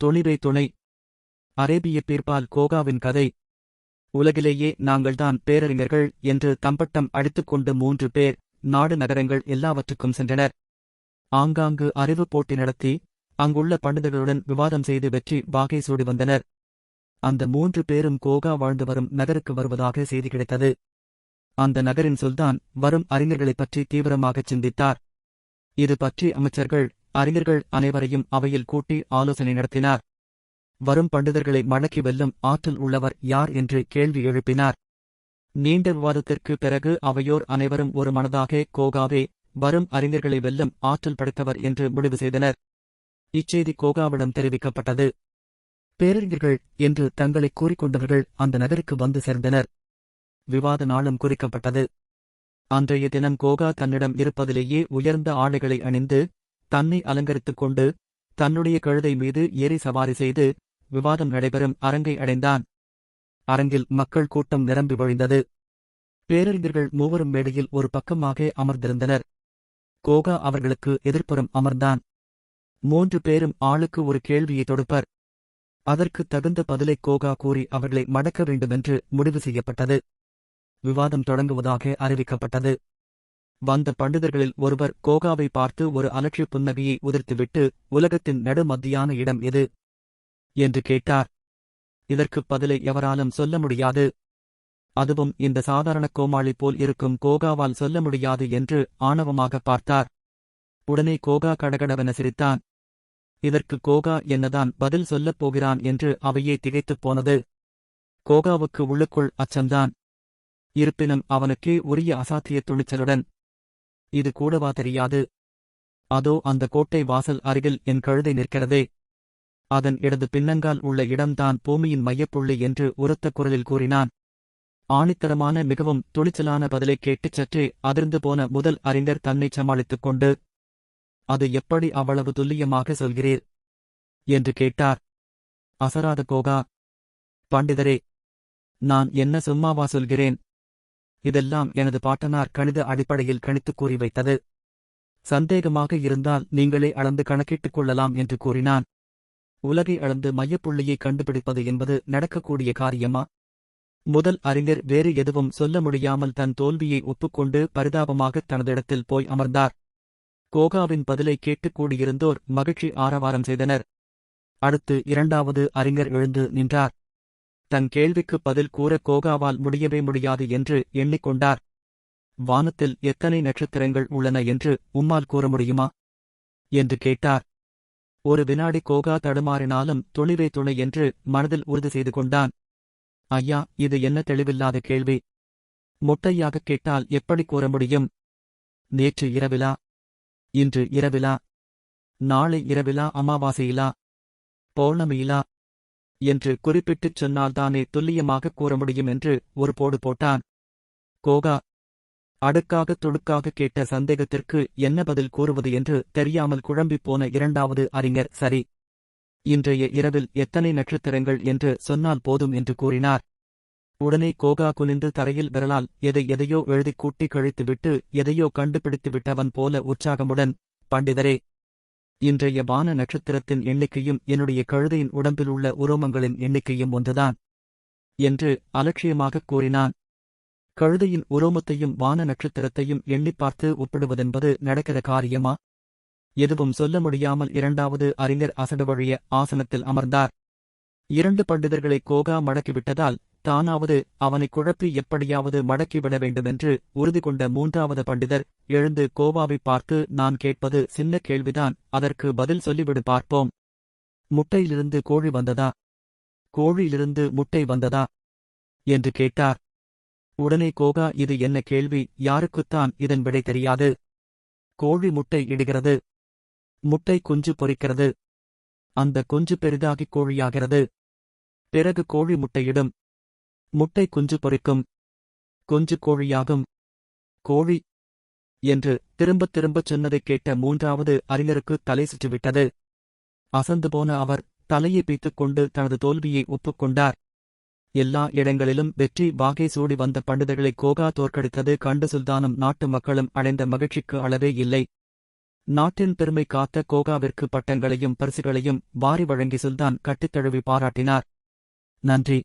தொழிலை துணை. அரேபிய பீர்பால் கோகாவின் கதை. உலகிலேயே நாங்கள்தான் பேரறிஞர்கள் என்று தம்பட்டம் அடித்துக்கொண்டு மூன்று பேர் நாடு நகரங்கள் எல்லாவற்றுக்கும் சென்றனர். ஆங்காங்கு அறிவு போட்டி நடத்தி அங்குள்ள பண்டிதர்களுடன் விவாதம் செய்து வெற்றி வாகை சூடி வந்தனர். அந்த மூன்று பேரும் கோகா வாழ்ந்து வரும் நகருக்கு வருவதாக செய்தி கிடைத்தது. அந்த நகரின் சுல்தான் வரும் அறிஞர்களைப் பற்றி தீவிரமாகச் சிந்தித்தார். இது பற்றி அமைச்சர்கள் அறிஞர்கள் அனைவரையும் அவையில் கூட்டி ஆலோசனை நடத்தினார். வரும் பண்டிதர்களை மடக்கி வெல்லும் ஆற்றல் உள்ளவர் யார் என்று கேள்வி எழுப்பினார். நீண்ட விவாதத்திற்கு பிறகு அவையோர் அனைவரும் ஒரு மனதாக கோகாவே வரும் அறிஞர்களை வெல்லும் ஆற்றல் படைத்தவர் என்று முடிவு செய்தனர். இச்செய்தி கோகாவிடம் தெரிவிக்கப்பட்டது. பேரறிஞர்கள் என்று தங்களை கூறிக்கொண்டவர்கள் அந்த நகருக்கு வந்து சேர்ந்தனர். விவாத நாளும் குறிக்கப்பட்டது. அன்றைய தினம் கோகா தன்னிடம் இருப்பதிலேயே உயர்ந்த ஆடைகளை அணிந்து தன்னை அலங்கரித்துக் கொண்டு தன்னுடைய கழுதை மீது ஏறி சவாரி செய்து விவாதம் நடைபெறும் அரங்கை அடைந்தான். அரங்கில் மக்கள் கூட்டம் நிரம்பி வழிந்தது. பேரறிஞர்கள் மூவரும் மேடையில் ஒரு பக்கமாக அமர்ந்திருந்தனர். கோகா அவர்களுக்கு எதிர்ப்புறம் அமர்ந்தான். மூன்று பேரும் ஆளுக்கு ஒரு கேள்வியை தொடுப்பர். அதற்கு தகுந்த பதிலை கோகா கூறி அவர்களை மடக்க வேண்டுமென்று முடிவு செய்யப்பட்டது. விவாதம் தொடங்குவதாக அறிவிக்கப்பட்டது. வந்த பண்டிதர்களில் ஒருவர் கோகாவை பார்த்து ஒரு அலட்சிய புன்னகையை உதிர்த்துவிட்டு உலகத்தின் நடுமத்தியான இடம் எது என்று கேட்டார். இதற்குப் பதிலை எவராலும் சொல்ல முடியாது. அதுவும் இந்த சாதாரண கோமாளி போல் இருக்கும் கோகாவால் சொல்ல முடியாது என்று ஆணவமாக பார்த்தார். உடனே கோகா கடகடவென சிரித்தான். இதற்கு கோகா என்னதான் பதில் சொல்லப் போகிறான் என்று அவையே திகைத்துப் போனது. கோகாவுக்கு உள்ளுக்குள் அச்சம்தான். இருப்பினும் அவனுக்கே உரிய அசாத்திய துணிச்சலுடன் இது கூடவா தெரியாது. அதோ அந்த கோட்டை வாசல் அருகில் என் கழுதை நிற்கிறதே. அதன் இடது பின்னங்கால் உள்ள இடம்தான் பூமியின் மையப்புள்ளி என்று உரத்த குரலில் கூறினான். ஆணித்தரமான மிகவும் துணிச்சலான பதிலை கேட்டுச் சற்றே அதிர்ந்து போன முதல் அறிஞர் தன்னைச் சமாளித்துக் கொண்டு அது எப்படி அவ்வளவு துல்லியமாக சொல்கிறீர்? என்று கேட்டார். அசராத கோகா பண்டிதரே நான் என்ன சும்மாவா சொல்கிறேன்? இதெல்லாம் எனது பாட்டனார் கணித அடிப்படையில் கணித்துக் கூறி வைத்தது. சந்தேகமாக இருந்தால் நீங்களே அளந்து கணக்கிட்டுக் கொள்ளலாம் என்று கூறினான். உலகை அளந்து மையப்புள்ளியை கண்டுபிடிப்பது என்பது நடக்கக்கூடிய காரியமா? முதல் அறிஞர் வேறு எதுவும் சொல்ல முடியாமல் தன் தோல்வியை ஒப்புக்கொண்டு பரிதாபமாக தனதிடத்தில் போய் அமர்ந்தார். கோகாவின் பதிலை கேட்டுக் கூடியிருந்தோர் மகிழ்ச்சி ஆரவாரம் செய்தனர். அடுத்து இரண்டாவது அறிஞர் எழுந்து நின்றார். தன் கேள்விக்கு பதில் கூற கோகாவால் முடியவே முடியாது என்று எண்ணிக்கொண்டார். வானத்தில் எத்தனை நட்சத்திரங்கள் உள்ளன என்று உம்மால் கூற முடியுமா? என்று கேட்டார். ஒரு வினாடி கோகா தடுமாறினாலும் துணிவே துணை என்று மனதில் உறுதி செய்து கொண்டான். ஐயா இது என்ன தெளிவில்லாத கேள்வி? முட்டையாக கேட்டால் எப்படி கூற முடியும்? நேற்று இரவிலா? இன்று இரவிலா? நாளை இரவிலா அமாவாசையிலா? பௌர்ணமியிலா? என்று குறிப்பிட்டுச் சொன்னால்தானே துல்லியமாக கூற முடியும் என்று ஒரு போடு போட்டான். கோகா அடுக்காக துடுக்காக கேட்ட சந்தேகத்திற்கு என்ன பதில் கூறுவது என்று தெரியாமல் குழம்பிப் போன இரண்டாவது அறிஞர் சரி இன்றைய இரவில் எத்தனை நட்சத்திரங்கள் என்று சொன்னால் போதும் என்று கூறினார். உடனே கோகா குனிந்து தரையில் விரலால் எதை எதையோ எழுதிக் கூட்டி கழித்துவிட்டு எதையோ கண்டுபிடித்து விட்டவன் போல உற்சாகமுடன் பண்டிதரே இன்றைய வான நட்சத்திரத்தின் எண்ணிக்கையும் என்னுடைய கழுதையின் உடம்பில் உள்ள உரோமங்களின் எண்ணிக்கையும் ஒன்றுதான் என்று அலட்சியமாகக் கூறினான். கழுதையின் உரோமத்தையும் வான நட்சத்திரத்தையும் எண்ணிப் பார்த்து ஒப்பிடுவதென்பது நடக்கிற காரியமா? எதுவும் சொல்ல முடியாமல் இரண்டாவது அறிஞர் அசடு வழிய ஆசனத்தில் அமர்ந்தார். இரண்டு பண்டிதர்களை கோகா மடக்கிவிட்டதால் தானாவது அவனை குழப்பி எப்படியாவது மடக்கிவிட வேண்டுமென்று உறுதி கொண்ட மூன்றாவது பண்டிதர் எழுந்து கோவாவை பார்த்து நான் கேட்பது சின்ன கேள்விதான் அதற்கு பதில் சொல்லிவிடு பார்ப்போம். முட்டையிலிருந்து கோழி வந்ததா? கோழியிலிருந்து முட்டை வந்ததா? என்று கேட்டார். உடனே கோகா இது என்ன கேள்வி? யாருக்குத்தான் இதன் விடை தெரியாது. கோழி முட்டை இடுகிறது. முட்டை குஞ்சு பொறிக்கிறது. அந்த குஞ்சு பெரிதாகிக் கோழியாகிறது. பிறகு கோழி முட்டையிடும் முட்டை குஞ்சு பொறிக்கும். குஞ்சு கோழியாகும். கோழி என்று திரும்பத் திரும்பச் சொன்னதைக் கேட்ட மூன்றாவது அறிஞருக்கு தலை சுற்றிவிட்டது. அசந்து போன அவர் தலையை பீத்துக் கொண்டு தனது தோல்வியை ஒப்புக்கொண்டார் எல்லா இடங்களிலும் வெற்றி வாகை சூடி வந்த பண்டிதர்களை கோகா தோற்கடித்தது கண்டு சுல்தானும் நாட்டு மக்களும் அடைந்த மகிழ்ச்சிக்கு அளவே இல்லை. நாட்டின் பெருமை காத்த கோகாவிற்கு பட்டங்களையும் பரிசுகளையும் வாரி வழங்கி சுல்தான் கட்டித்தழுவி பாராட்டினார். நன்றி.